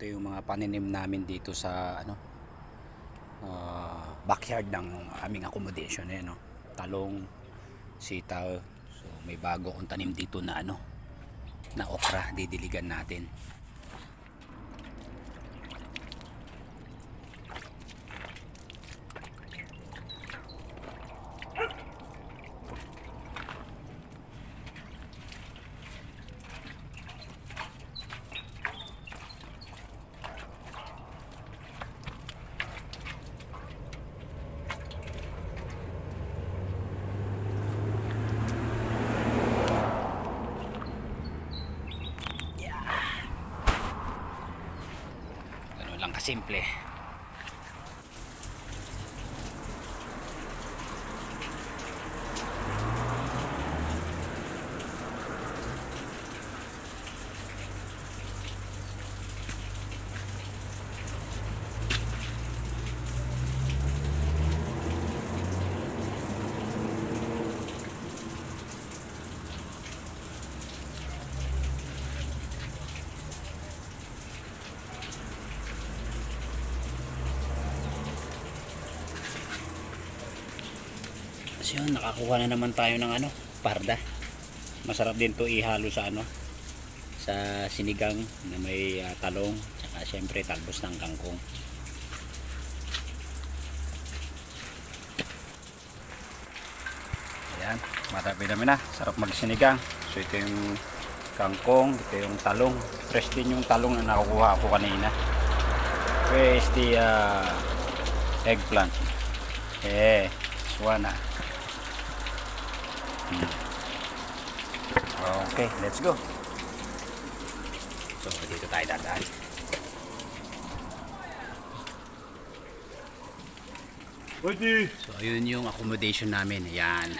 Ito yung mga paninim namin dito sa ano ah, backyard ng aming accommodation eh, no? Talong, sitaw. So may bago akong tanim dito na ano na okra didiligan natin. Lang kasimple. So yun, nakakuha na naman tayo ng ano, parda. Masarap din to ihalo sa ano, sa sinigang na may ah, talong, tsaka syempre talbos ng kangkong. Ayan, marami namin na. Sarap magsinigang. So ito yung kangkong, ito yung talong. Fresh din yung talong na nakukuha ko kanina. Where is the ah, eggplant? Eh, ah. Okay, let's go. So, dito tayo dadaan. Pwede. So, ayun yung accommodation namin. Ayan.